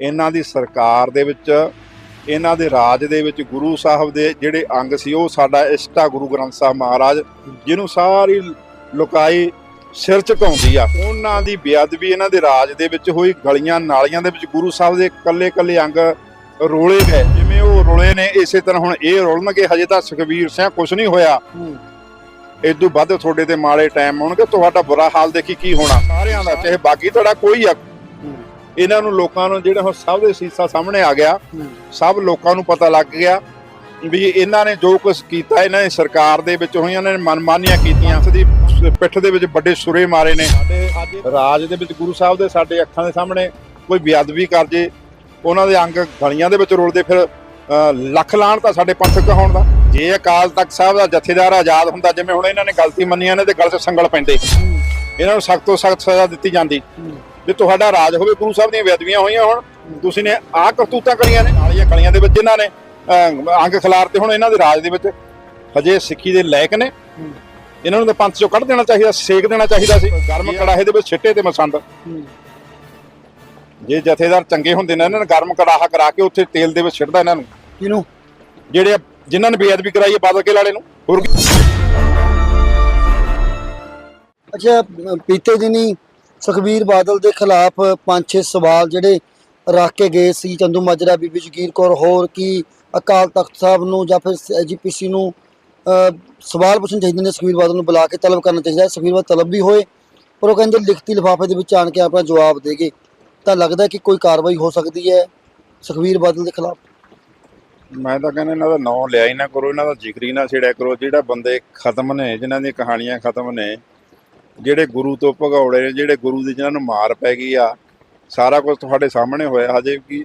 ਇਹਨਾਂ ਦੀ ਸਰਕਾਰ ਦੇ ਵਿੱਚ ਇਹਨਾਂ ਦੇ ਰਾਜ ਦੇ ਵਿੱਚ ਗੁਰੂ ਸਾਹਿਬ ਦੇ ਜਿਹੜੇ ਅੰਗ ਸੀ ਉਹ ਸਾਡਾ ਇਸ਼ਟਾ ਗੁਰੂ ਗ੍ਰੰਥ ਸਾਹਿਬ ਮਹਾਰਾਜ ਜਿਹਨੂੰ ਸਾਰੀ ਲੁਕਾਈ ਸਿਰ ਝੁਕਾਉਂਦੀ ਆ। ਉਹਨਾਂ ਦੀ ਬੇਅਦਬੀ ਇਹਨਾਂ ਦੇ ਰਾਜ ਦੇ ਵਿੱਚ ਹੋਈ ਗਲੀਆਂ ਨਾਲੀਆਂ ਦੇ ਵਿੱਚ ਗੁਰੂ ਸਾਹਿਬ ਦੇ ਕੱਲੇ ਕੱਲੇ ਅੰਗ ਰੋਲੇ ਗਏ ਜਿਵੇਂ ਉਹ ਰੋਲੇ ਨੇ ਇਸੇ ਤਰ੍ਹਾਂ ਹੁਣ ਇਹ ਰੋਲਣਗੇ ਹਜੇ ਤਾਂ ਸੁਖਬੀਰ ਸਿੰਘ ਕੁਝ ਨਹੀਂ ਹੋਇਆ। ਇਦੋਂ ਵੱਧ ਤੁਹਾਡੇ ਤੇ ਮਾੜੇ ਟਾਈਮ ਆਉਣਗੇ ਤੁਹਾਡਾ ਬੁਰਾ ਹਾਲ ਦੇਖੀ ਕੀ ਹੋਣਾ। ਸਾਰਿਆਂ ਦਾ ਚਾਹੇ ਬਾਕੀ ਤੁਹਾਡਾ ਕੋਈ ਆ ਇਹਨਾਂ ਨੂੰ ਲੋਕਾਂ ਨੂੰ ਜਿਹੜਾ ਹੁਣ ਸਭ ਦੇ ਸੀਸਾ ਸਾਹਮਣੇ ਆ ਗਿਆ ਸਭ ਲੋਕਾਂ ਨੂੰ ਪਤਾ ਲੱਗ ਗਿਆ ਵੀ ਇਹਨਾਂ ਨੇ ਜੋ ਕੁਝ ਕੀਤਾ ਇਹਨਾਂ ਨੇ ਸਰਕਾਰ ਦੇ ਵਿੱਚ ਹੋਈਆਂ ਨੇ ਮਨਮਾਨੀਆਂ ਕੀਤੀਆਂ। ਦੀ ਪਿੱਠ ਦੇ ਵਿੱਚ ਵੱਡੇ ਸੁਰੇ ਮਾਰੇ ਨੇ। ਰਾਜ ਦੇ ਵਿੱਚ ਗੁਰੂ ਸਾਹਿਬ ਦੇ ਸਾਡੇ ਅੱਖਾਂ ਦੇ ਸਾਹਮਣੇ ਕੋਈ ਬੇਅਦਬੀ ਕਰ ਜੇ ਉਹਨਾਂ ਦੇ ਅੰਗ ਗਲੀਆਂ ਦੇ ਵਿੱਚ ਰੋਲਦੇ ਫਿਰ ਲੱਖ ਲਾਣ ਤਾਂ ਸਾਡੇ ਪੰਥਕ ਹੋਣ ਦਾ। ਜੇ ਅਕਾਲ ਤਖਤ ਸਾਹਿਬ ਦਾ ਜਥੇਦਾਰ ਆਜ਼ਾਦ ਹੁੰਦਾ ਜਿਵੇਂ ਹੁਣ ਇਹਨਾਂ ਨੇ ਗਲਤੀ ਮੰਨੀਆਂ ਨੇ ਤੇ ਗਲ 'ਚ ਸੰਗਲ ਪੈਂਦੇ। ਇਹਨਾਂ ਨੂੰ ਸਖਤ ਤੋਂ ਸਖਤ ਸਜ਼ਾ ਦਿੱਤੀ ਜਾਂਦੀ। ਜੇ ਤੁਹਾਡਾ ਰਾਜ ਹੋਵੇ ਗੁਰੂ ਸਾਹਿਬ ਦੀਆਂ ਬੇਅਦਬੀਆਂ ਹੋਈਆਂ ਹੁਣ ਤੁਸੀਂ ਨੇ ਆਹ ਕਰਤੂਤਾਂ ਕਰੀਆਂ ਨੇ ਨਾਲੀਆਂ ਗਲੀਆਂ ਦੇ ਵਿੱਚ ਇਹਨਾਂ ਨੇ ਅੰਗ ਖਿਲਾਰ ਤੇ ਹੁਣ ਇਹਨਾਂ ਦੇ ਰਾਜ ਦੇ ਵਿੱਚ। ਹਜੇ ਸਿੱਖੀ ਦੇ ਲਾਇਕ ਨੇ। ਇਹਨਾਂ ਨੂੰ ਤਾਂ ਪੰਥ ਚੋਂ ਕੱਢ ਦੇਣਾ ਚਾਹੀਦਾ ਸੇਕ ਦੇਣਾ ਚਾਹੀਦਾ ਸੀ। ਗਰਮ ਕੜਾਹੇ ਦੇ ਵਿੱਚ ਛਿੱਟੇ ਤੇ ਮਸੰਦ ਜੇ ਜਥੇਦਾਰ ਚੰਗੇ ਹੁੰਦੇ ਨੇ ਇਹਨਾਂ ਨੇ ਗਰਮ ਕੜਾਹਾ ਕਰਾ ਕੇ ਉੱਥੇ ਤੇਲ ਦੇ ਵਿੱਚ ਛਿੱਟਦਾ ਇਹਨਾਂ ਨੂੰ। ਕਿਹਨੂੰ? ਜਿਹੜੇ ਜਿਨ੍ਹਾਂ ਨੇ ਬੇਅਦਬੀ ਕਰਾਈ ਹੈ ਬਾਦਲ ਕੇ ਲਾਲੇ ਨੂੰ। ਹੋਰ ਅੱਛਾ ਬੀਤੇ ਦਿਨੀ ਸੁਖਬੀਰ ਬਾਦਲ ਦੇ ਖਿਲਾਫ ਪੰਜ ਛੇ ਸਵਾਲ ਜਿਹੜੇ ਰੱਖ ਕੇ ਗਏ ਸੀ। ਚੰਦੂ ਮਾਜਰਾ ਬੀਬੀ ਜਗੀਰ ਕੌਰ ਹੋਰ ਕੀ ਅਕਾਲ ਤਖਤ ਸਾਹਿਬ ਨੂੰ ਜਾਂ ਫਿਰ ਐਜੀਪੀਸੀ ਨੂੰ ਅ, ਸਵਾਲ ਪੁੱਛਣ ਚਾਹੀਦੇ ਨੇ। ਸੁਖਬੀਰ ਬਾਦਲ ਨੂੰ ਬੁਲਾ ਕੇ ਤਲਬ ਕਰਨਾ ਚਾਹੀਦਾ ਸੁਖਬੀਰ ਬਾਦਲ ਤਲਬ ਵੀ ਹੋਏ ਪਰ ਉਹ ਕਹਿੰਦੇ ਲਿਖਤੀ ਲਿਫਾਫੇ ਦੇ ਵਿੱਚ ਆਣ ਕੇ ਆਪਣਾ ਜਵਾਬ ਦੇਗੇ ਤਾਂ ਲੱਗਦਾ ਕਿ ਕੋਈ ਕਾਰਵਾਈ ਹੋ ਸਕਦੀ ਹੈ ਸੁਖਬੀਰ ਬਾਦਲ ਦੇ ਖਿਲਾਫ। ਮੈਂ ਤਾਂ ਕਹਿੰਦਾ ਇਹਨਾਂ ਦਾ ਨਾਂ ਲਿਆ ਹੀ ਨਾ ਕਰੋ ਇਹਨਾਂ ਦਾ ਜ਼ਿਕਰ ਹੀ ਨਾ ਛੇੜਿਆ ਕਰੋ। ਜਿਹੜਾ ਬੰਦੇ ਖਤਮ ਨੇ ਜਿਨ੍ਹਾਂ ਦੀਆਂ ਕਹਾਣੀਆਂ ਖਤਮ ਨੇ ਜਿਹੜੇ ਗੁਰੂ ਤੋਂ ਭਗੌੜੇ ਨੇ ਜਿਹੜੇ ਗੁਰੂ ਦੀ ਜਿਨ੍ਹਾਂ ਨੂੰ ਮਾਰ ਪੈ ਗਈ ਆ ਸਾਰਾ ਕੁਝ ਤੁਹਾਡੇ ਸਾਹਮਣੇ ਹੋਇਆ ਹਜੇ ਕੀ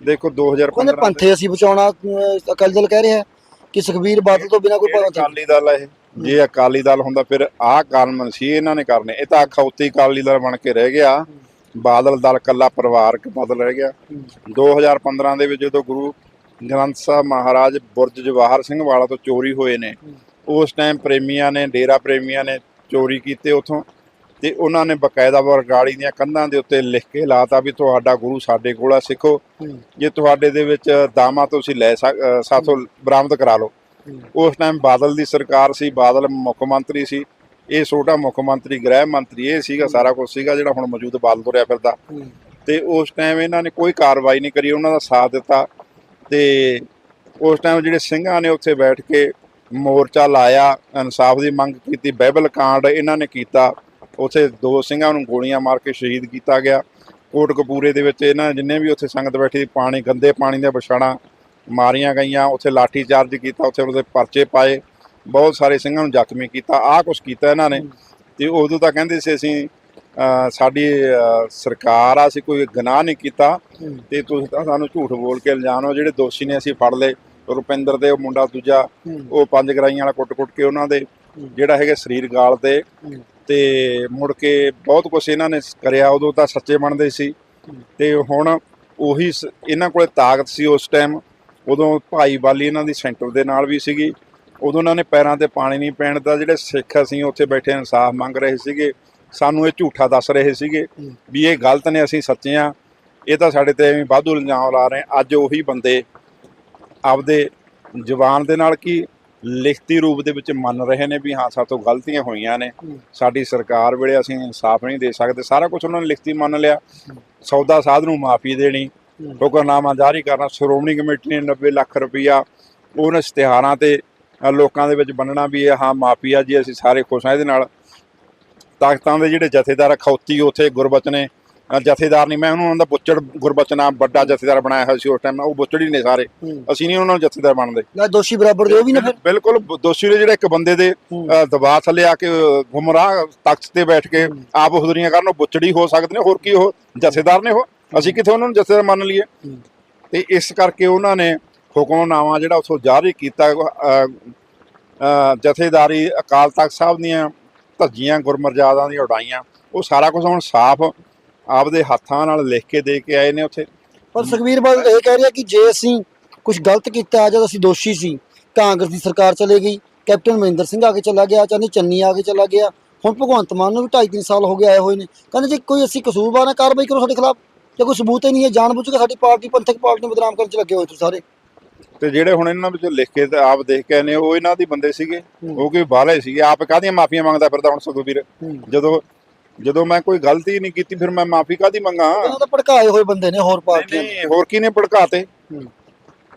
ਦੇਖੋ ਕਹਿੰਦੇ 2015 ਪੰਥੇ ਅਸੀਂ ਬਚਾਉਣਾ ਅਕਾਲੀ ਦਲ ਕਹਿ ਰਿਹਾ ਹੈ ਕਿ ਸੁਖਬੀਰ ਬਾਦਲ ਤੋਂ ਬਿਨਾਂ ਕੋਈ ਪੰਥ ਅਕਾਲੀ ਦਲ ਇਹ। ਜੇ ਅਕਾਲੀ ਦਲ ਹੁੰਦਾ ਫਿਰ ਆਹ ਕਾਰਨ ਸੀ ਇਹਨਾਂ ਨੇ ਕਰਨੇ। ਇਹ ਤਾਂ ਖੌਤੀ ਅਕਾਲੀ ਦਲ ਬਣ ਕੇ ਰਹਿ ਗਿਆ। ਬਾਦਲ ਦਲ ਕੱਲਾ ਪਰਿਵਾਰਕ ਬਦਲ ਰਹਿ ਗਿਆ। 2015 ਦੇ ਵਿੱਚ ਜਦੋਂ ਗੁਰੂ ਗ੍ਰੰਥ ਸਾਹਿਬ ਮਹਾਰਾਜ ਬੁਰਜ ਜਵਾਹਰ ਸਿੰਘ ਵਾਲਾ ਤੋਂ ਚੋਰੀ ਹੋਏ ਨੇ ਉਸ ਟਾਈਮ ਪ੍ਰੇਮੀਆਂ ਨੇ ਡੇਰਾ ਪ੍ਰੇਮੀਆਂ ਨੇ ਚੋਰੀ ਕੀਤੇ ਉਥੋਂ ਤੇ ਉਹਨਾਂ ਨੇ ਬਕਾਇਦਾ ਵਰਗਾੜੀ ਦੀਆਂ ਕੰਧਾਂ ਦੇ ਉੱਤੇ ਲਿਖ ਕੇ ਲਾਤਾ ਵੀ ਤੁਹਾਡਾ ਗੁਰੂ ਸਾਡੇ ਕੋਲ ਆ ਸਿੱਖੋ। ਜੇ ਤੁਹਾਡੇ ਦੇ ਵਿੱਚ ਦਾਮਾ ਤੁਸੀਂ ਲੈ ਸਾਥੋਂ ਬਰਾਮਦ ਕਰਾ ਲਓ। ਉਸ ਟਾਈਮ ਬਾਦਲ ਦੀ ਸਰਕਾਰ ਸੀ ਬਾਦਲ ਮੁੱਖ ਮੰਤਰੀ ਸੀ। ਇਹ ਛੋਟਾ ਮੁੱਖ ਮੰਤਰੀ ਗ੍ਰਹਿ ਮੰਤਰੀ ਇਹ ਸੀਗਾ ਸਾਰਾ ਕੁਝ ਸੀਗਾ ਜਿਹੜਾ ਹੁਣ ਮੌਜੂਦ ਬਾਦਲ ਤੁਰਿਆ ਫਿਰਦਾ। ਤੇ ਉਸ ਟਾਈਮ ਇਹਨਾਂ ਨੇ ਕੋਈ ਕਾਰਵਾਈ ਨਹੀਂ ਕਰੀ ਉਹਨਾਂ ਦਾ ਸਾਥ ਦਿੱਤਾ। ਤੇ ਉਸ ਟਾਈਮ ਜਿਹੜੇ ਸਿੰਘਾਂ ਨੇ ਉੱਥੇ ਬੈਠ ਕੇ ਮੋਰਚਾ ਲਾਇਆ ਇਨਸਾਫ ਦੀ ਮੰਗ ਕੀਤੀ ਬਾਈਬਲ ਕਾਂਡ ਇਹਨਾਂ ਨੇ ਕੀਤਾ। ਉੱਥੇ ਦੋ ਸਿੰਘਾਂ ਨੂੰ ਗੋਲੀਆਂ ਮਾਰ ਕੇ ਸ਼ਹੀਦ ਕੀਤਾ ਗਿਆ। ਕੋਟਕਪੂਰੇ ਦੇ ਵਿੱਚ ਇਹਨਾਂ ਜਿੰਨੇ ਵੀ ਉੱਥੇ ਸੰਗਤ ਬੈਠੀ ਪਾਣੀ ਗੰਦੇ ਪਾਣੀ ਦੀਆਂ ਵਿਛਾੜਾਂ ਮਾਰੀਆਂ ਗਈਆਂ ਉੱਥੇ ਲਾਠੀ ਚਾਰਜ ਕੀਤਾ ਉੱਥੇ ਉਹਦੇ ਪਰਚੇ ਪਾਏ। ਬਹੁਤ ਸਾਰੇ ਸਿੰਘਾਂ ਨੂੰ ਜ਼ਖਮੀ ਕੀਤਾ ਆਹ ਕੁਛ ਕੀਤਾ ਇਹਨਾਂ ਨੇ। ਤੇ ਉਦੋਂ ਤਾਂ ਕਹਿੰਦੇ ਸੀ ਅਸੀਂ ਸਾਡੀ ਸਰਕਾਰ ਆ ਅਸੀਂ ਕੋਈ ਗੁਨਾਹ ਨਹੀਂ ਕੀਤਾ। ਤੇ ਤੁਸੀਂ ਤਾਂ ਸਾਨੂੰ ਝੂਠ ਬੋਲ ਕੇ ਇਲਜ਼ਾਮ ਹੋ ਜਿਹੜੇ ਦੋਸ਼ੀ ਨੇ ਅਸੀਂ ਫੜ ਲਏ। ਰੁਪਿੰਦਰ ਦੇ ਉਹ ਮੁੰਡਾ ਦੂਜਾ ਉਹ ਪੰਜ ਗਰਾਈਆਂ ਵਾਲਾ ਕੁੱਟ-ਕੁੱਟ ਕੇ ਉਹਨਾਂ ਦੇ ਜਿਹੜਾ ਹੈਗਾ ਸਰੀਰ ਗਾਲ ਤੇ। ਤੇ ਮੁੜ ਕੇ ਬਹੁਤ ਕੁਝ ਇਹਨਾਂ ਨੇ ਕਰਿਆ ਉਦੋਂ ਤਾਂ ਸੱਚੇ ਬਣਦੇ ਸੀ। ਤੇ ਹੁਣ ਉਹੀ ਇਹਨਾਂ ਕੋਲੇ ਤਾਕਤ ਸੀ ਉਸ ਟਾਈਮ। ਉਦੋਂ ਭਾਈ ਬਾਲੀ ਇਹਨਾਂ ਦੀ ਸੈਂਟਰ ਦੇ ਨਾਲ ਵੀ ਸੀਗੀ। ਉਦੋਂ ਉਹਨਾਂ ਨੇ ਪੈਰਾਂ ਤੇ ਪਾਣੀ ਨਹੀਂ ਪੈਣ ਦਾ ਜਿਹੜੇ ਸਿੱਖ ਅਸੀਂ ਉੱਥੇ ਬੈਠੇ ਇਨਸਾਫ ਮੰਗ ਰਹੇ ਸੀਗੇ ਸਾਨੂੰ ਇਹ ਝੂਠਾ ਦੱਸ ਰਹੇ ਸੀਗੇ ਵੀ ਇਹ ਗਲਤ ਨੇ ਅਸੀਂ ਸੱਚੇ ਆ ਇਹ ਤਾਂ ਸਾਡੇ ਤੇ ਐਵੇਂ ਵਾਧੂ ਇਲਜ਼ਾਮ ਲਾ ਰਹੇ ਅੱਜ ਉਹੀ ਬੰਦੇ ਆਪਦੇ ਜ਼ੁਬਾਨ ਦੇ ਨਾਲ ਕੀ ਲਿਖਤੀ ਰੂਪ ਦੇ ਵਿੱਚ ਮੰਨ ਰਹੇ ਨੇ ਵੀ ਹਾਂ ਸਾਡੇ ਤੋਂ ਗਲਤੀਆਂ ਹੋਈਆਂ ਨੇ। ਸਾਡੀ ਸਰਕਾਰ ਵੇਲੇ ਅਸੀਂ ਇਨਸਾਫ ਨਹੀਂ ਦੇ ਸਕਦੇ। ਸਾਰਾ ਕੁਝ ਉਹਨਾਂ ਨੇ ਲਿਖਤੀ ਮੰਨ ਲਿਆ। ਸੌਦਾ ਸਾਧ ਨੂੰ ਮਾਫੀ ਦੇਣੀ। ਹੁਕਮਨਾਮਾ ਜਾਰੀ ਕਰਨਾ। ਸ਼੍ਰੋਮਣੀ ਕਮੇਟੀ ਨੇ 90 ਲੱਖ ਰੁਪਈਆ ਉਹਨਾਂ ਇਸ਼ਤਿਹਾਰਾਂ ਤੇ ਲੋਕਾਂ ਦੇ ਵਿੱਚ ਬੰਨਣਾ ਵੀ ਇਹ ਹਾਂ ਮਾਫੀ ਆ ਜੀ ਅਸੀਂ ਸਾਰੇ ਖੁਸ਼ ਹਾਂ ਇਹਦੇ ਨਾਲ। ਤਾਕਤਾਂ ਦੇ ਜਿਹੜੇ ਜਥੇਦਾਰ ਖੌਤੀ ਉੱਥੇ ਗੁਰਬਚਨ ਜਥੇਦਾਰ ਨਹੀਂ ਮੈਂ ਉਹਨੂੰ ਦਾ ਬੁੱਚੜ ਗੁਰਬਚਨ ਆ ਵੱਡਾ ਜਥੇਦਾਰ ਬਣਾਇਆ ਹੋਇਆ ਸੀ ਉਸ ਟਾਈਮ ਉਹ ਬੁੱਚੜ ਹੀ ਨੇ ਸਾਰੇ। ਅਸੀਂ ਨਹੀਂ ਉਹਨਾਂ ਨੂੰ ਜਥੇਦਾਰ ਬਣਦੇ। ਨਾ ਦੋਸ਼ੀ ਬਰਾਬਰ ਦੇ ਉਹ ਵੀ ਨਾ ਫਿਰ। ਬਿਲਕੁਲ ਦੋਸ਼ੀ ਨੇ ਜਿਹੜਾ ਇੱਕ ਬੰਦੇ ਦੇ ਦਬਾਅ ਥੱਲੇ ਆ ਕੇ ਗੁੰਮਰਾਹ ਤਖਤ ਤੇ ਬੈਠ ਕੇ ਆਪ ਹੁਦਰੀਆਂ ਕਰਨ ਉਹ ਬੁੱਚੜੀ ਹੋ ਸਕਦੇ ਨੇ ਹੋਰ ਕੀ ਉਹ ਜਥੇਦਾਰ ਨੇ ਉਹ। ਅਸੀਂ ਕਿੱਥੇ ਉਹਨਾਂ ਨੂੰ ਜਥੇਦਾਰ ਮੰਨ ਲਈਏ? ਤੇ ਇਸ ਕਰਕੇ ਉਹਨਾਂ ਨੇ ਹੁਕਮਨਾਮਾ ਜਿਹੜਾ ਉਥੋਂ ਜਾਰੀ ਕੀਤਾ ਜਥੇਦਾਰੀ ਅਕਾਲ ਤਖਤ ਸਾਹਿਬ ਦੀਆਂ ਧੱਜੀਆਂ ਗੁਰਮਰਜ਼ਾਦਾਂ ਦੀਆਂ ਉਡਾਈਆਂ ਉਹ ਸਾਰਾ ਕੁਝ ਹੁਣ ਸਾਫ਼ ਆਪਦੇ ਹੱਥਾਂ ਨਾਲ ਲਿਖ ਕੇ ਦੇ ਕੇ ਆਏ ਨੇ ਉੱਥੇ। ਪਰ ਸੁਖਬੀਰ ਬਾਦਲ ਇਹ ਕਹਿ ਰਿਹਾ ਕਿ ਜੇ ਅਸੀਂ ਕੁਝ ਗਲਤ ਕੀਤਾ ਜਦ ਅਸੀਂ ਦੋਸ਼ੀ ਸੀ ਕਾਂਗਰਸ ਦੀ ਸਰਕਾਰ ਚਲੇ ਗਈ ਕੈਪਟਨ ਮਹਿੰਦਰ ਸਿੰਘ ਆ ਕੇ ਚਲਾ ਗਿਆ ਚਾਹੇ ਚੰਨੀ ਆ ਕੇ ਚਲਾ ਗਿਆ ਹੁਣ ਭਗਵੰਤ ਮਾਨ ਨੂੰ ਵੀ 2.5 3 ਸਾਲ ਹੋ ਗਏ ਆਏ ਹੋਏ ਨੇ। ਕਹਿੰਦੇ ਜੇ ਕੋਈ ਅਸੀਂ ਕਸੂਰਵਾਰ ਹੈ ਕਾਰਵਾਈ ਕਰੋ ਸਾਡੇ ਖਿਲਾਫ। ਜੇ ਕੋਈ ਸਬੂਤ ਹੀ ਨਹੀਂ ਹੈ ਜਾਣਬੁੱਝ ਕੇ ਸਾਡੀ ਪਾਰਟੀ ਪੰਥਕ ਪਾਰਟੀ ਨੂੰ ਬਦਨਾਮ ਕਰਨ ਚ ਲੱਗੇ ਹੋਏ ਤੁਸੀਂ ਸਾਰੇ। ਤੇ ਜਿਹੜੇ ਹੁਣ ਇਹਨਾਂ ਵਿੱਚ ਲਿਖ ਕੇ ਤੇ ਆਪ ਦੇਖ ਕੇ ਨੇ ਉਹ ਇਹਨਾਂ ਦੀ ਬੰਦੇ ਸੀਗੇ। ਉਹ ਕੋਈ ਬਾਹਲੇ ਸੀਗੇ। ਆਪ ਕਾਹਦੀਆਂ ਮਾਫੀਆਂ ਮੰਗਦਾ ਫਿਰਦਾ ਹੁਣ ਸੁਖਬੀਰ ਜਦੋਂ ਜਦੋਂ ਮੈਂ ਕੋਈ ਗਲਤੀ ਨਹੀਂ ਕੀਤੀ ਫਿਰ ਮੈਂ ਮਾਫੀ ਕਾਹਦੀ ਮੰਗਾ ਇਹਨਾਂ ਤਾਂ ਭੜਕਾਏ ਹੋਏ ਬੰਦੇ ਨੇ ਹੋਰ ਪਾਰਟੀਆਂ ਦੇ। ਨਹੀਂ ਹੋਰ ਕੀ ਨੇ ਭੜਕਾਤੇ।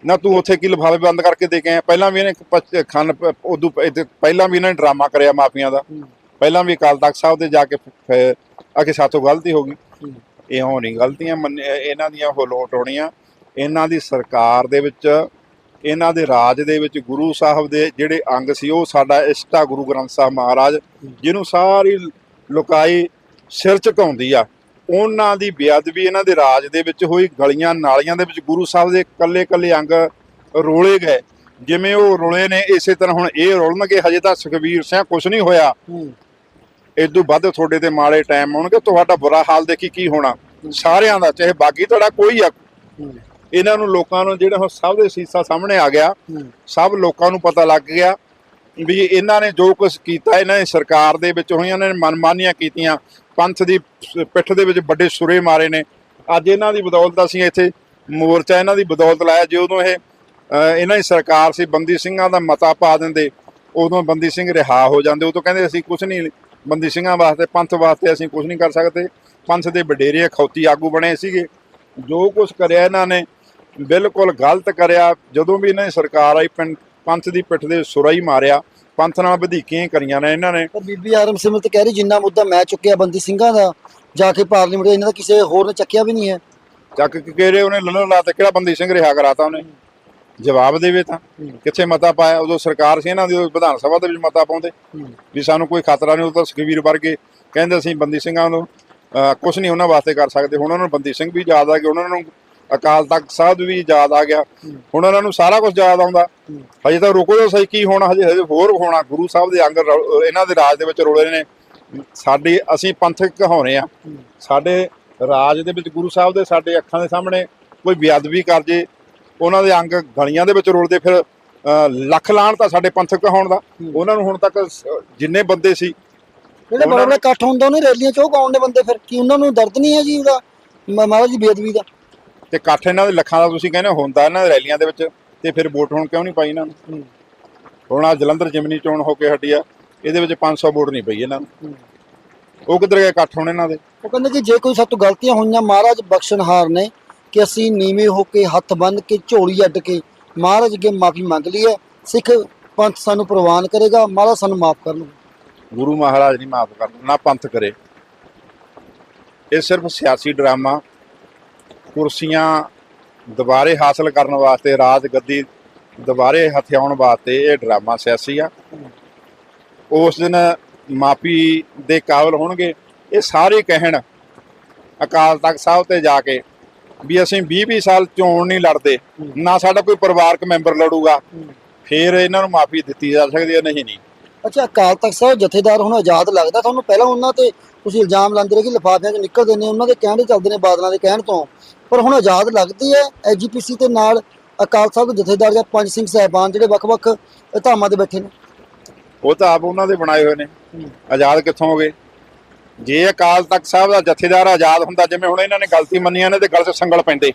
ਨਾ ਤੂੰ ਉੱਥੇ ਕੀ ਲਿਫਾਫੇ ਬੰਦ ਕਰਕੇ ਦੇ ਕੇ ਆਇਆ ਪਹਿਲਾਂ ਵੀ ਇਹਨੇ ਖਾਨ ਉਦੋਂ ਪਹਿਲਾਂ ਵੀ ਇਹਨਾਂ ਨੇ ਡਰਾਮਾ ਕਰਿਆ ਮਾਫੀਆਂ ਦਾ। ਪਹਿਲਾਂ ਵੀ ਅਕਾਲ ਤਖਤ ਸਾਹਿਬ ਤੇ ਜਾ ਕੇ ਆਖੇ ਸਾਥੋਂ ਗਲਤੀ ਹੋ ਗਈ। ਇਹ ਹੋ ਨਹੀਂ ਗਲਤੀਆਂ ਇਹਨਾਂ ਦੀਆਂ ਉਹ ਲੋਟ ਹੋਣੀਆਂ ਇਹਨਾਂ ਦੀ ਸਰਕਾਰ ਦੇ ਵਿੱਚ ਇਹਨਾਂ ਦੇ ਰਾਜ ਦੇ ਵਿੱਚ ਗੁਰੂ ਸਾਹਿਬ ਦੇ ਜਿਹੜੇ ਅੰਗ ਸੀ ਉਹ ਸਾਡਾ ਇਸ਼ਟਾ ਗੁਰੂ ਗ੍ਰੰਥ ਸਾਹਿਬ ਮਹਾਰਾਜ ਜਿਹਨੂੰ ਸਾਰੀ ਲੁਕਾਈ ਸਿਰ ਝੁਕਾਉਂਦੀ ਆ। ਉਹਨਾਂ ਦੀ ਬੇਅਦਬੀ ਇਹਨਾਂ ਦੇ ਰਾਜ ਦੇ ਵਿੱਚ ਹੋਈ ਗਲੀਆਂ ਨਾਲੀਆਂ ਦੇ ਵਿੱਚ ਗੁਰੂ ਸਾਹਿਬ ਦੇ ਕੱਲੇ ਕੱਲੇ ਅੰਗ ਰੋਲੇ ਗਏ। ਜਿਵੇਂ ਉਹ ਰੋਲੇ ਨੇ ਇਸੇ ਤਰ੍ਹਾਂ ਹੁਣ ਇਹ ਰੋਲਣਗੇ ਹਜੇ ਤਾਂ ਸੁਖਬੀਰ ਸਿੰਘ ਕੁਝ ਨਹੀਂ ਹੋਇਆ। ਇਦੋਂ ਵੱਧ ਤੁਹਾਡੇ ਤੇ ਮਾੜੇ ਟਾਈਮ ਆਉਣਗੇ ਤੁਹਾਡਾ ਬੁਰਾ ਹਾਲ ਦੇਖੀ ਕੀ ਹੋਣਾ। ਸਾਰਿਆਂ ਦਾ ਚਾਹੇ ਬਾਗੀ ਤੁਹਾਡਾ ਕੋਈ ਆ। ਇਹਨਾਂ ਨੂੰ ਲੋਕਾਂ ਨੂੰ ਜਿਹੜਾ ਹੁਣ ਸਭ ਦੇ ਸੀਸਾ ਸਾਹਮਣੇ ਆ ਗਿਆ ਸਭ ਲੋਕਾਂ ਨੂੰ ਪਤਾ ਲੱਗ ਗਿਆ। ਵੀ ਇਹਨਾਂ ਨੇ ਜੋ ਕੁਝ ਕੀਤਾ, ਇਹਨਾਂ ਨੇ ਸਰਕਾਰ ਦੇ ਵਿੱਚ ਹੋਈਆਂ ਇਹਨਾਂ ਨੇ ਮਨਮਾਨੀਆਂ ਕੀਤੀਆਂ। ਪੰਥ ਦੀ ਪਿੱਠ ਦੇ ਵਿੱਚ ਵੱਡੇ ਸੁਰੇ ਮਾਰੇ ਨੇ। ਅੱਜ ਇਹਨਾਂ ਦੀ ਬਦੌਲਤ ਅਸੀਂ ਇੱਥੇ ਮੋਰਚਾ ਇਹਨਾਂ ਦੀ ਬਦੌਲਤ ਲਾਇਆ, ਜੇ ਉਦੋਂ ਇਹ ਇਹਨਾਂ ਦੀ ਸਰਕਾਰ ਸੀ, ਬੰਦੀ ਸਿੰਘਾਂ ਦਾ ਮਤਾ ਪਾ ਦਿੰਦੇ, ਉਦੋਂ ਬੰਦੀ ਸਿੰਘ ਰਿਹਾ ਹੋ ਜਾਂਦੇ। ਉਦੋਂ ਕਹਿੰਦੇ ਅਸੀਂ ਕੁਝ ਨਹੀਂ, ਬੰਦੀ ਸਿੰਘਾਂ ਵਾਸਤੇ, ਪੰਥ ਵਾਸਤੇ ਅਸੀਂ ਕੁਝ ਨਹੀਂ ਕਰ ਸਕਦੇ। ਪੰਥ ਦੇ ਵਡੇਰੇ ਅਖੌਤੀ ਆਗੂ ਬਣੇ ਸੀਗੇ। ਜੋ ਕੁਝ ਕਰਿਆ ਇਹਨਾਂ ਨੇ, ਬਿਲਕੁਲ ਗਲਤ ਕਰਿਆ। ਜਦੋਂ ਵੀ ਇਹਨਾਂ ਦੀ ਸਰਕਾਰ ਆਈ ਪਿੰ- ਪੰਥ ਦੀ ਪਿੱਠ ਦੇ ਸੁਰਾ ਹੀ ਮਾਰਿਆ ਪੰਥ ਨਾਲ ਵਧੀਕੀਆਂ ਕਰੀਆਂ ਨੇ ਇਹਨਾਂ ਨੇ। ਪਰ ਬੀਬੀ ਆਰਮ ਸਿਮਰਤ ਕਹਿ ਰਹੀ ਜਿੰਨਾ ਮੁੱਦਾ ਮੈਂ ਚੁੱਕਿਆ ਬੰਦੀ ਸਿੰਘਾਂ ਦਾ ਜਾ ਕੇ ਪਾਰਲੀਮੈਂਟ ਇਹਨਾਂ ਦਾ ਕਿਸੇ ਹੋਰ ਨੇ ਚੱਕਿਆ ਵੀ ਨਹੀਂ ਹੈ। ਚੱਕ ਕੇ ਕਿਹੜੇ ਉਹਨੇ ਲੱਲਣ ਲਾ ਤੇ ਕਿਹੜਾ ਬੰਦੀ ਸਿੰਘ ਰਿਹਾ ਕਰਾਤਾ ਉਹਨੇ? ਜਵਾਬ ਦੇਵੇ ਤਾਂ। ਕਿੱਥੇ ਮਤਾ ਪਾਇਆ? ਉਦੋਂ ਸਰਕਾਰ ਸੀ ਇਹਨਾਂ ਦੀ ਵਿਧਾਨ ਸਭਾ ਦੇ ਵਿੱਚ ਮਤਾ ਪਾਉਂਦੇ। ਵੀ ਸਾਨੂੰ ਕੋਈ ਖਤਰਾ ਨਹੀਂ ਉਹ ਤਾਂ ਸੁਖਬੀਰ ਵਰਗੇ ਕਹਿੰਦੇ ਅਸੀਂ ਬੰਦੀ ਸਿੰਘਾਂ ਨੂੰ ਕੁਝ ਨਹੀਂ ਉਹਨਾਂ ਵਾਸਤੇ ਕਰ ਸਕਦੇ। ਹੁਣ ਉਹਨਾਂ ਨੂੰ ਬੰਦੀ ਸਿੰਘ ਵੀ ਯਾਦ ਆ ਗਏ ਉਹਨਾਂ ਨੂੰ ਅਕਾਲ ਤਖਤ ਸਾਹਿਬ ਵੀ ਯਾਦ ਆ ਗਿਆ। ਹੁਣ ਉਹਨਾਂ ਨੂੰ ਸਾਰਾ ਕੁਝ ਯਾਦ ਆਉਂਦਾ। ਹਜੇ ਤਾਂ ਰੁਕੋ ਤਾਂ ਸਹੀ ਕੀ ਹੋਣਾ ਹਜੇ ਹਜੇ ਹੋਰ ਹੋਣਾ। ਗੁਰੂ ਸਾਹਿਬ ਦੇ ਅੰਗ ਇਹਨਾਂ ਦੇ ਰਾਜ ਦੇ ਵਿੱਚ ਰੋਲੇ ਨੇ। ਸਾਡੀ ਅਸੀਂ ਪੰਥਕ ਕਹਾਉਣੇ ਆ। ਸਾਡੇ ਰਾਜ ਦੇ ਵਿੱਚ ਗੁਰੂ ਸਾਹਿਬ ਦੇ ਸਾਡੇ ਅੱਖਾਂ ਦੇ ਸਾਹਮਣੇ ਕੋਈ ਬੇਅਦਬੀ ਕਰ ਜੇ ਉਹਨਾਂ ਦੇ ਅੰਗ ਗਲੀਆਂ ਦੇ ਵਿੱਚ ਰੁਲਦੇ ਫਿਰ ਲੱਖ ਲਾਣ ਤਾਂ ਸਾਡੇ ਪੰਥਕ ਕਹਾਉਣ ਦਾ। ਉਹਨਾਂ ਨੂੰ ਹੁਣ ਤੱਕ ਜਿੰਨੇ ਬੰਦੇ ਸੀ ਜਿਹੜੇ ਬੜੇ ਇਕੱਠ ਹੁੰਦਾ ਉਹਨੇ ਰੈਲੀਆਂ ਚੋਂ ਕੌਣ ਨੇ ਬੰਦੇ ਫਿਰ। ਕੀ ਉਹਨਾਂ ਨੂੰ ਦਰਦ ਨਹੀਂ ਹੈ ਜੀ ਉਹਦਾ? ਮਹਾਰਾਜ ਦੀ ਬੇਅਦਬੀ ਦਾ। ਤੇ ਇਕੱਠ ਇਹਨਾਂ ਦੇ ਲੱਖਾਂ ਦਾ ਤੁਸੀਂ ਕਹਿੰਦੇ ਹੁੰਦਾ ਇਹਨਾਂ ਦੇ ਰੈਲੀਆਂ ਦੇ ਵਿੱਚ ਤੇ ਫਿਰ ਵੋਟ ਹੁਣ ਕਿਉਂ ਨਹੀਂ ਪਾਈ ਇਹਨਾਂ ਨੂੰ? ਹੁਣ ਆ ਜਲੰਧਰ ਜਿਮਨੀ ਚੋਣ ਹੋ ਕੇ ਹਟੀ ਆ ਇਹਦੇ ਵਿੱਚ 500 ਵੋਟ ਨਹੀਂ ਪਈ ਇਹਨਾਂ ਨੂੰ। ਉਹ ਕਿੱਧਰ ਗਏ? ਇਕੱਠ ਹੁਣ ਇਹਨਾਂ ਦੇ। ਉਹ ਕਹਿੰਦੇ ਕਿ ਜੇ ਕੋਈ ਸਾਤੋਂ ਗਲਤੀਆਂ ਹੋਈਆਂ ਮਹਾਰਾਜ ਬਖਸ਼ਣਹਾਰ ਨੇ ਕਿ ਅਸੀਂ ਨੀਵੇਂ ਹੋ ਕੇ ਹੱਥ ਬੰਨ ਕੇ ਝੋਲੀ ਅੱਡ ਕੇ ਮਹਾਰਾਜ ਅੱਗੇ ਮਾਫੀ ਮੰਗ ਲਈ ਹੈ। ਸਿੱਖ ਪੰਥ ਸਾਨੂੰ ਪ੍ਰਵਾਨ ਕਰੇਗਾ ਮਹਾਰਾਜ ਸਾਨੂੰ ਮਾਫ ਕਰਨਗੇ ਗੁਰੂ ਮਹਾਰਾਜ ਨਹੀਂ ਮਾਫ ਕਰਦਾ ਨਾ ਪੰਥ ਕਰੇ। ਇਹ ਸਿਰਫ ਸਿਆਸੀ ਡਰਾਮਾ ਕੁਰਸੀਆਂ ਦੁਬਾਰੇ ਹਾਸਲ ਕਰਨ ਵਾਸਤੇ ਰਾਜ ਗੱਦੀ ਦੁਬਾਰੇ ਹਥਿਆਉਣ ਵਾਸਤੇ ਇਹ ਡਰਾਮਾ ਸਿਆਸੀ ਆ। ਉਸ ਦਿਨ ਮਾਫੀ ਦੇ ਕਾਬਲ ਹੋਣਗੇ। ਇਹ ਸਾਰੇ ਕਹਿਣ ਅਕਾਲ ਤਖਤ ਸਾਹਿਬ ਤੇ ਜਾ ਕੇ ਵੀ ਅਸੀਂ 20-20 ਸਾਲ ਚੋਣ ਨਹੀਂ ਲੜਦੇ, ਨਾ ਸਾਡਾ ਕੋਈ ਪਰਿਵਾਰਕ ਮੈਂਬਰ ਲੜੂਗਾ। ਫਿਰ ਇਹਨਾਂ ਨੂੰ ਮਾਫੀ ਦਿੱਤੀ ਜਾ ਸਕਦੀ ਹੈ, ਨਹੀਂ ਨਹੀਂ। ਅੱਛਾ, ਅਕਾਲ ਤਖਤ ਸਾਹਿਬ ਜਥੇਦਾਰ ਹੁਣ ਆਜ਼ਾਦ ਲੱਗਦਾ। ਤੁਹਾਨੂੰ ਪਹਿਲਾਂ ਉਹਨਾਂ ਤੇ ਤੁਸੀਂ ਇਲਜ਼ਾਮ ਲਾਉਂਦੇ ਰਹੇ ਕਿ ਲਿਫਾਫਿਆਂ 'ਚ ਨਿਕਲਦੇ ਨੇ ਉਹਨਾਂ ਦੇ ਕਹਿਣ ਦੇ ਚੱਲਦੇ ਨੇ ਬਾਦਲਾਂ ਦੇ ਕਹਿਣ ਤੋਂ ਪਰ ਹੁਣ ਆਜ਼ਾਦ ਲੱਗਦੀ ਹੈ ਐਜੀਪੀਸੀ ਤੇ ਨਾਲ ਅਕਾਲ ਸਾਹਿਬ ਦੇ ਜਥੇਦਾਰ ਜਾਂ ਪੰਜ ਸਿੰਘ ਸਾਹਿਬਾਨ ਜਿਹੜੇ ਵੱਖ-ਵੱਖ ਧਾਮਾਂ ਤੇ ਬੈਠੇ ਨੇ। ਉਹ ਤਾਂ ਆਪ ਉਹਨਾਂ ਦੇ ਬਣਾਏ ਹੋਏ ਨੇ। ਆਜ਼ਾਦ ਕਿੱਥੋਂ ਹੋ ਗਏ? ਜੇ ਅਕਾਲ ਤਖਤ ਸਾਹਿਬ ਦਾ ਜਥੇਦਾਰ ਆਜ਼ਾਦ ਹੁੰਦਾ ਜਿਵੇਂ ਹੁਣ ਇਹਨਾਂ ਨੇ ਗਲਤੀ ਮੰਨੀਆਂ ਨੇ ਤੇ ਗਲ 'ਚ ਸੰਗਲ ਪੈਂਦੇ।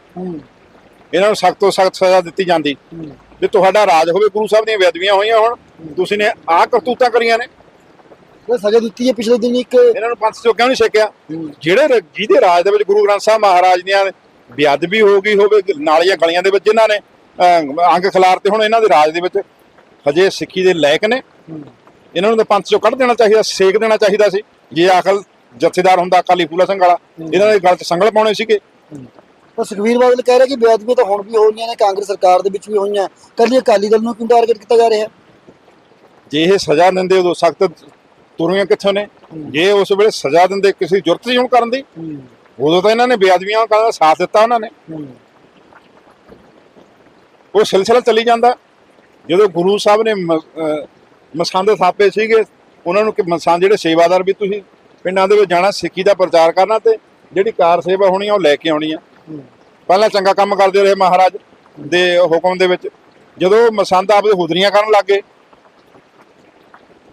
ਇਹਨਾਂ ਨੂੰ ਸਖਤ ਤੋਂ ਸਖਤ ਸਜ਼ਾ ਦਿੱਤੀ ਜਾਂਦੀ। ਜੇ ਤੁਹਾਡਾ ਰਾਜ ਹੋਵੇ ਗੁਰੂ ਸਾਹਿਬ ਦੀਆਂ ਬੇਅਦਬੀਆਂ ਹੋਈਆਂ ਹੁਣ ਤੁਸੀਂ ਨੇ ਆਹ ਕਰਤੂਤਾਂ ਕਰੀਆਂ ਨੇ। ਉਹ ਸਜ਼ਾ ਦਿੱਤੀ ਹੈ ਪਿਛਲੇ ਦਿਨ ਇੱਕ ਇਹਨਾਂ ਨੂੰ ਪੰਥ ਚੋਂ ਕਿਉਂ ਨਹੀਂ ਛੇਕਿਆ? ਜਿਹੜੇ ਜਿਹਦੇ ਰਾਜ ਦੇ ਵਿੱਚ ਗੁਰੂ ਗ੍ਰੰਥ ਸਾਹਿਬ ਮਹਾਰਾਜ ਦੀਆਂ ਬੇਅਦਬੀ ਹੋ ਗਈ ਹੋਵੇ ਨਾਲੀਆਂ ਗਲੀਆਂ ਦੇ ਵਿੱਚ ਜਿਨ੍ਹਾਂ ਨੇ ਅੰਗ ਖਿਲਾਰਤੇ ਹੁਣ ਇਹਨਾਂ ਦੇ ਰਾਜ ਦੇ ਵਿੱਚ ਹਜੇ ਸਿੱਖੀ ਦੇ ਲਾਇਕ ਨੇ। ਇਹਨਾਂ ਨੂੰ ਤਾਂ ਪੰਥ ਚੋਂ ਕੱਢ ਦੇਣਾ ਚਾਹੀਦਾ ਸੇਕ ਦੇਣਾ ਚਾਹੀਦਾ ਸੀ। ਜੇ ਅਕਲ ਜਥੇਦਾਰ ਹੁੰਦਾ ਅਕਾਲੀ ਫੂਲਾ ਸਿੰਘ ਵਾਲਾ ਇਹਨਾਂ ਦੇ ਗਲ 'ਚ ਸੰਗਲ ਪਾਉਣੇ ਸੀਗੇ। ਪਰ ਸੁਖਵੀਰ ਬਾਦਲ ਕਹਿ ਰਿਹਾ ਕਿ ਬੇਅਦਬੀ ਤਾਂ ਹੁਣ ਵੀ ਹੋ ਰਹੀਆਂ ਨੇ ਕਾਂਗਰਸ ਸਰਕਾਰ ਦੇ ਵਿੱਚ ਵੀ ਹੋਈਆਂ। ਕੱਲੀ ਅਕਾਲੀ ਦਲ ਨੂੰ ਕਿਉਂ ਟਾਰਗੇਟ ਕੀਤਾ ਜਾ ਰਿਹਾ? ਜੇ ਇਹ ਸਜ਼ਾ ਦਿੰਦੇ ਉਦੋਂ ਸਖਤ ਤੁਰੀਆਂ ਕਿੱਥੋਂ ਨੇ? ਜੇ ਉਸ ਵੇਲੇ ਸਜ਼ਾ ਦਿੰਦੇ ਕਿਸੇ ਜ਼ਰੂਰਤ ਸੀ ਹੁਣ ਕਰਨ ਦੀ? ਉਦੋਂ ਤਾਂ ਇਹਨਾਂ ਨੇ ਬੇਅਦਬੀਆਂ ਦਾ ਸਾਥ ਦਿੱਤਾ ਉਹਨਾਂ ਨੇ। ਉਹ ਸਿਲਸਿਲਾ ਚੱਲੀ ਜਾਂਦਾ। ਜਦੋਂ ਗੁਰੂ ਸਾਹਿਬ ਨੇ ਮ- ਅਹ ਮਸਾਂ ਦੇ ਥਾਪੇ ਸੀਗੇ ਉਹਨਾਂ ਨੂੰ ਕਿ ਮਸਾਂ ਜਿਹੜੇ ਸੇਵਾਦਾਰ ਵੀ ਤੁਸੀਂ ਪਿੰਡਾਂ ਦੇ ਵਿੱਚ ਜਾਣਾ ਸਿੱਖੀ ਦਾ ਪ੍ਰਚਾਰ ਕਰਨਾ ਤੇ ਜਿਹੜੀ ਕਾਰ ਸੇਵਾ ਹੋਣੀ ਆ ਉਹ ਲੈ ਕੇ ਆਉਣੀ ਆ। ਪਹਿਲਾਂ ਚੰਗਾ ਕੰਮ ਕਰਦੇ ਰਹੇ ਮਹਾਰਾਜ ਦੇ ਹੁਕਮ ਦੇ ਵਿੱਚ। ਜਦੋਂ ਮਸੰਦ ਆਪਦੇ ਹੁਦਰੀਆਂ ਕਰਨ ਲੱਗੇ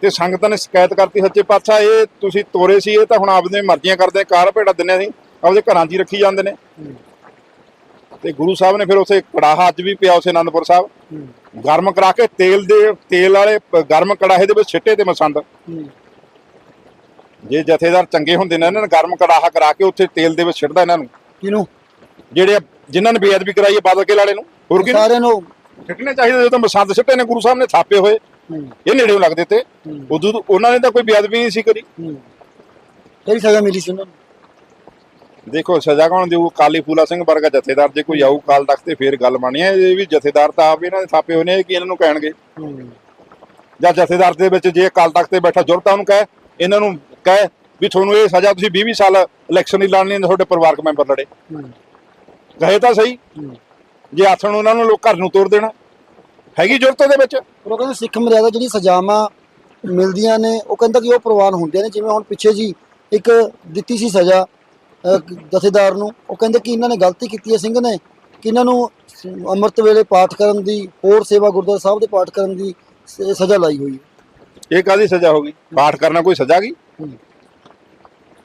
ਤੇ ਸੰਗਤਾਂ ਨੇ ਸ਼ਿਕਾਇਤ ਕਰਤੀ ਸੱਚੇ ਪਾਤਸ਼ਾਹ ਇਹ ਤੁਸੀਂ ਤੋਰੇ ਸੀ ਇਹ ਤਾਂ ਹੁਣ ਆਪਦੀਆਂ ਮਰਜ਼ੀਆਂ ਕਰਦੇ ਕਾਰ ਭੇਟਾ ਦਿੰਨੇ ਸੀ ਆਪਦੇ ਘਰਾਂ 'ਚ ਹੀ ਰੱਖੀ ਜਾਂਦੇ ਨੇ। ਤੇ ਗੁਰੂ ਸਾਹਿਬ ਨੇ ਫਿਰ ਉਥੇ ਕੜਾਹਾ ਅੱਜ ਵੀ ਪਿਆ ਉਸੇ ਆਨੰਦਪੁਰ ਸਾਹਿਬ। ਗਰਮ ਕਰਾ ਕੇ ਤੇਲ ਦੇ ਤੇਲ ਵਾਲੇ ਗਰਮ ਕੜਾਹੇ ਦੇ ਵਿੱਚ ਛਿੱਟੇ ਤੇ ਮਸੰਦ। ਜੇ ਜਥੇਦਾਰ ਚੰਗੇ ਹੁੰਦੇ ਨੇ ਇਹਨਾਂ ਨੇ ਗਰਮ ਕੜਾਹਾ ਕਰਾ ਕੇ ਉੱਥੇ ਤੇਲ ਦੇ ਵਿੱਚ ਛਿੱਟਦਾ ਇਹਨਾਂ ਨੂੰ। ਕਿਹਨੂੰ? ਜਿਹੜੇ ਜਿਨ੍ਹਾਂ ਨੇ ਬੇਅਦਬੀ ਕਰਾਈ ਹੈ ਬਾਦਲ ਕੇ ਲਾਲੇ ਨੂੰ। ਹੋਰ ਕੀ ਸਾਰਿਆਂ ਨੂੰ। ਛਿੱਟਣੇ ਚਾਹੀਦੇ ਜਦੋਂ ਮਸੰਦ ਛਿੱਟੇ ਨੇ ਗੁਰੂ ਸਾਹਿਬ ਨੇ ਥਾਪੇ ਹੋਏ। ਇਹ ਨੇੜੇੋਂ ਲੱਗਦੇ ਤੇ ਉਦੋਂ ਉਹਨਾਂ ਨੇ ਤਾਂ ਕੋਈ ਬੇਅਦਬੀ ਨਹੀਂ ਸੀ ਕਰੀ। ਕਿਹੜੀ ਸਜ਼ਾ ਮਿਲੀ ਸੀ ਉਹਨਾਂ ਨੂੰ। ਦੇਖੋ ਸਜ਼ਾ ਕੌਣ ਦੇਊ? ਕਾਲੀ ਫੂਲਾ ਸਿੰਘ ਵਰਗਾ ਜਥੇਦਾਰ ਜੇ ਕੋਈ ਆਊ ਕਾਲ ਤਖਤ ਤੇ ਫੇਰ ਗੱਲ ਬਣੀ ਹੈ। ਇਹ ਵੀ ਜਥੇਦਾਰ ਤਾਂ ਆਪ ਇਹਨਾਂ ਦੇ ਥਾਪੇ ਹੋਏ ਨੇ, ਇਹ ਇਹਨਾਂ ਨੂੰ ਕਹਿਣਗੇ? ਜਾਂ ਜਥੇਦਾਰ ਦੇ ਵਿੱਚ ਜੇ ਕਾਲ ਤਖਤ ਤੇ ਬੈਠਾ ਜੁਰਤਾ ਉਹਨੂੰ ਕਹੇ, ਇਹਨਾਂ ਨੂੰ ਕਹੇ ਵੀ ਤੁਹਾਨੂੰ ਇਹ ਸਜ਼ਾ ਤੁਸੀਂ 20 20 ਸਾਲ ਇਲੈਕਸ਼ਨ ਨਹੀਂ ਲੜਨੀ ਤੁਹਾਡੇ ਪਰਿਵਾਰਕ ਮੈਂਬਰ ਲੜੇ। ਗਏ ਤਾਂ ਸਹੀ। ਜੇ ਆਥਣ ਉਹਨਾਂ ਨੂੰ ਲੋਕ ਘਰ ਨੂੰ ਤੋੜ ਦੇਣਾ, ਹੈਗੀ ਜੁਰਤ ਉਹਦੇ ਵਿੱਚ? ਉਹ ਕਹਿੰਦੇ ਸਿੱਖ ਮਰਿਆਦਾ ਜਿਹੜੀ ਸਜ਼ਾਵਾਂ ਮਿਲਦੀਆਂ ਨੇ, ਉਹ ਕਹਿੰਦਾ ਕਿ ਉਹ ਪ੍ਰਵਾਨ ਹੁੰਦੇ ਨੇ। ਜਿਵੇਂ ਹੁਣ ਪਿੱਛੇ ਜੀ ਇੱਕ ਦਿੱਤੀ ਸੀ ਸਜ਼ਾ ਜਥੇਦਾਰ ਨੂੰ। ਉਹ ਕਹਿੰਦੇ ਕਿ ਇਹਨਾਂ ਨੇ ਗਲਤੀ ਕੀਤੀ ਹੈ ਸਿੰਘ ਨੇ ਕਿ ਇਹਨਾਂ ਨੂੰ ਅੰਮ੍ਰਿਤ ਵੇਲੇ ਪਾਠ ਕਰਨ ਦੀ ਹੋਰ ਸੇਵਾ ਗੁਰਦੁਆਰਾ ਸਾਹਿਬ ਦੇ ਪਾਠ ਕਰਨ ਦੀ ਸਜ਼ਾ ਲਾਈ ਹੋਈ ਹੈ। ਇਹ ਕਾਦੀ ਸਜ਼ਾ ਹੋ ਗਈ? ਪਾਠ ਕਰਨਾ ਕੋਈ ਸਜ਼ਾ ਗਈ।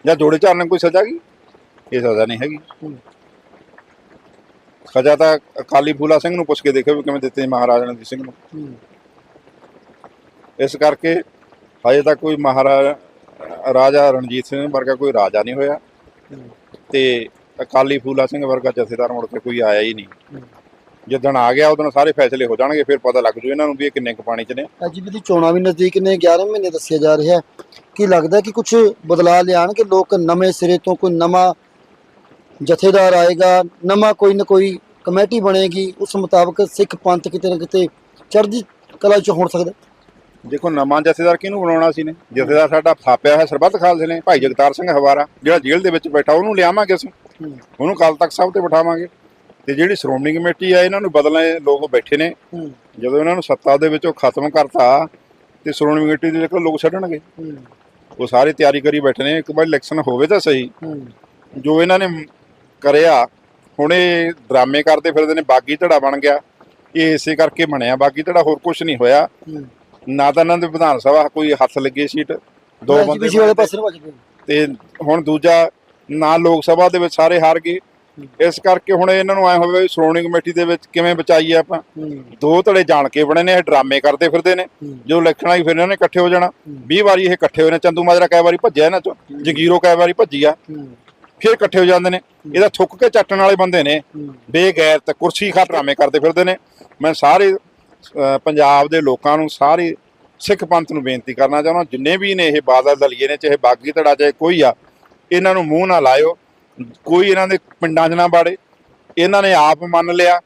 ਜਾਂ ਜੋੜੇ ਚਾਰਨਾ ਕੋਈ ਸਜ਼ਾ ਗਈ? ਇਹ ਸਜ਼ਾ ਨਹੀਂ ਹੈਗੀ। ਸਜ਼ਾ ਤਾਂ ਅਕਾਲੀ ਫੂਲਾ ਸਿੰਘ ਨੂੰ ਪੁੱਛ ਕੇ ਦੇਖੋ ਵੀ ਕਿਵੇਂ ਦਿੱਤੇ ਮਹਾਰਾਜਾ ਰਣਜੀਤ ਸਿੰਘ ਨੂੰ। ਇਸ ਕਰਕੇ ਹਜੇ ਤੱਕ ਕੋਈ ਮਹਾਰਾਜਾ ਰਾਜਾ ਰਣਜੀਤ ਸਿੰਘ ਵਰਗਾ ਕੋਈ ਰਾਜਾ ਨਹੀਂ ਹੋਇਆ। ਤੇ ਅਕਾਲੀ ਫੂਲਾ ਸਿੰਘ ਵਰਗਾ ਜਥੇਦਾਰ ਮੁੜ ਕੇ ਕੋਈ ਆਇਆ ਹੀ ਨਹੀਂ। ਜਿੱਦਣ ਆ ਗਿਆ, ਉਦੋਂ ਸਾਰੇ ਫੈਸਲੇ ਹੋ ਜਾਣਗੇ, ਫਿਰ ਪਤਾ ਲੱਗ ਜੂ ਇਹਨਾਂ ਨੂੰ ਵੀ ਇਹ ਕਿੰਨੇ ਕੁ ਪਾਣੀ 'ਚ ਨੇ। ਅੱਜ ਦੀ ਚੋਣਾਂ ਵੀ ਨਜ਼ਦੀਕ ਨੇ 11 ਮਹੀਨੇ ਦੱਸਿਆ ਜਾ ਰਿਹਾ। ਕੀ ਲੱਗਦਾ ਕਿ ਕੁਝ ਬਦਲਾਅ ਲਿਆਣਗੇ ਲੋਕ ਨਵੇਂ ਸਿਰੇ ਤੋਂ ਕੋਈ ਨਵਾਂ ਜਥੇਦਾਰ ਆਏਗਾ, ਨਵਾਂ ਕੋਈ ਨਾ ਕੋਈ ਕਮੇਟੀ ਬਣੇਗੀ, ਉਸ ਮੁਤਾਬਕ ਸਿੱਖ ਪੰਥ ਕਿਤੇ ਨਾ ਕਿਤੇ ਚੜ੍ਹਦੀ ਕਲਾ ਚ ਹੋਣ ਸਕਦਾ। ਦੇਖੋ ਨਵਾਂ ਜਥੇਦਾਰ ਕਿਹਨੂੰ ਬਣਾਉਣਾ ਸੀ ਨੇ? ਜਥੇਦਾਰ ਸਾਡਾ ਥਾਪਿਆ ਹੋਇਆ ਸਰਬੱਤ ਖਾਲਸੇ ਨੇ ਭਾਈ ਜਗਤਾਰ ਸਿੰਘ ਹਵਾਰਾ ਜਿਹੜਾ ਜੇਲ੍ਹ ਦੇ ਵਿੱਚ ਬੈਠਾ ਉਹਨੂੰ ਲਿਆਵਾਂਗੇ ਅਸੀਂ। ਉਹਨੂੰ ਕੱਲ ਤੱਕ ਸਭ ਤੇ ਬਿਠਾਵਾਂਗੇ। ਤੇ ਜਿਹੜੀ ਸ਼੍ਰੋਮਣੀ ਕਮੇਟੀ ਆ ਇਹਨਾਂ ਨੂੰ ਬਦਲਣੇ ਲੋਕ ਬੈਠੇ ਨੇ। ਜਦੋਂ ਇਹਨਾਂ ਨੂੰ ਸੱਤਾ ਦੇ ਵਿੱਚੋਂ ਖਤਮ ਕਰਤਾ ਤੇ ਸ਼੍ਰੋਮਣੀ ਕਮੇਟੀ ਦੇ ਕੋਲ ਲੋਕ ਛੱਡਣਗੇ। ਉਹ ਸਾਰੇ ਤਿਆਰੀ ਕਰੀ ਬੈਠੇ ਨੇ ਇੱਕ ਵਾਰ ਇਲੈਕਸ਼ਨ ਹੋਵੇ ਤਾਂ ਸਹੀ। ਜੋ ਇਹਨਾਂ ਨੇ ਕਰਿਆ ਹੁਣ ਇਹ ਡਰਾਮੇ ਕਰਦੇ ਫਿਰਦੇ ਨੇ ਬਾਗੀ ਧੜਾ ਬਣ ਗਿਆ। ਇਹ ਇਸੇ ਕਰਕੇ ਬਣਿਆ ਬਾਗੀ ਧੜਾ ਹੋਰ ਕੁਝ ਨਹੀਂ ਹੋਇਆ। ਨਾ ਤਾਂ ਇਹਨਾਂ ਦੇ ਵਿਧਾਨ ਸਭਾ ਕੋਈ ਹੱਥ ਲੱਗੇ ਸੀਟ ਦੋ ਬੰਦੇ ਪਿਛੇ ਵਾਲੇ ਪਾਸੇ ਨੂੰ ਭੱਜਦੇ ਤੇ ਹੁਣ ਦੂਜਾ ਨਾ ਲੋਕ ਸਭਾ ਦੇ ਵਿੱਚ ਸਾਰੇ ਹਾਰ ਗਏ। ਇਸ ਕਰਕੇ ਹੁਣ ਇਹਨਾਂ ਨੂੰ ਐ ਹੋਵੇ ਵੀ ਸ਼੍ਰੋਮਣੀ ਕਮੇਟੀ ਦੇ ਵਿੱਚ ਕਿਵੇਂ ਬਚਾਈਏ ਆਪਾਂ। ਦੋ ਧੜੇ ਜਾਣ ਕੇ ਬਣੇ ਨੇ ਇਹ ਡਰਾਮੇ ਕਰਦੇ ਫਿਰਦੇ ਨੇ। ਜੋ ਇਲੈਕਸ਼ਨ ਆਈ ਫਿਰ ਇਹਨਾਂ ਨੇ ਇਕੱਠੇ ਹੋ ਜਾਣਾ। 20 ਵਾਰੀ ਇਹ ਇਕੱਠੇ ਹੋਏ ਨੇ ਚੰਦੂ ਮਾਜਰਾ ਕਈ ਵਾਰੀ ਭੱਜਿਆ ਇਹਨਾਂ ਚੋਂ। ਜਗੀਰੋ ਕਈ ਵਾਰੀ ਭੱਜੀ ਆ। ਫਿਰ ਇਕੱਠੇ ਹੋ ਜਾਂਦੇ ਨੇ। ਇਹਦਾ ਥੁੱਕ ਕੇ ਚੱਟਣ ਵਾਲੇ ਬੰਦੇ ਨੇ। ਬੇਗੈਰਤ ਕੁਰਸੀ ਖਾ ਡਰਾਮੇ ਕਰਦੇ ਫਿਰਦੇ ਨੇ। ਮੈਂ ਸਾਰੇ ਪੰਜਾਬ ਦੇ ਲੋਕਾਂ ਨੂੰ ਸਾਰੇ ਸਿੱਖ ਪੰਥ ਨੂੰ ਬੇਨਤੀ ਕਰਨਾ ਚਾਹੁੰਦਾ ਜਿੰਨੇ ਵੀ ਨੇ ਇਹ ਬਾਦਲ ਦਲੀਏ ਨੇ ਚਾਹੇ ਬਾਗੀ ਧੜਾ ਚਾਹੇ ਕੋਈ ਆ ਇਹਨਾਂ ਨੂੰ ਮੂੰਹ ਨਾ ਲਾਇਓ। ਕੋਈ ਇਹਨਾਂ ਦੇ ਪਿੰਡਾਂ 'ਚ ਨਾ ਬਾੜੇ ਇਹਨਾਂ ਨੇ ਆਪ ਮੰਨ ਲਿਆ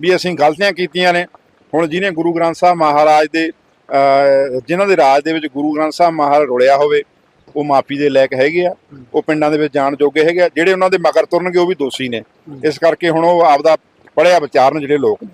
ਵੀ ਅਸੀਂ ਗਲਤੀਆਂ ਕੀਤੀਆਂ ਨੇ। ਹੁਣ ਜਿਹਨੇ ਗੁਰੂ ਗ੍ਰੰਥ ਸਾਹਿਬ ਮਹਾਰਾਜ ਦੇ ਅਹ, ਜਿਨ੍ਹਾਂ ਦੇ ਰਾਜ ਦੇ ਵਿੱਚ ਗੁਰੂ ਗ੍ਰੰਥ ਸਾਹਿਬ ਮਹਾਰਾਜ ਰੁਲਿਆ ਹੋਵੇ ਉਹ ਮਾਫੀ ਦੇ ਲਾਇਕ ਹੈਗੇ ਆ। ਉਹ ਪਿੰਡਾਂ ਦੇ ਵਿੱਚ ਜਾਣ ਜੋਗੇ ਹੈਗੇ ਆ। ਜਿਹੜੇ ਉਹਨਾਂ ਦੇ ਮਗਰ ਤੁਰਨਗੇ ਉਹ ਵੀ ਦੋਸ਼ੀ ਨੇ। ਇਸ ਕਰਕੇ ਹੁਣ ਉਹ ਆਪਦਾ ਪੜਿਆ ਵਿਚਾਰਨ ਜਿਹੜੇ ਲੋਕ। ਨੇ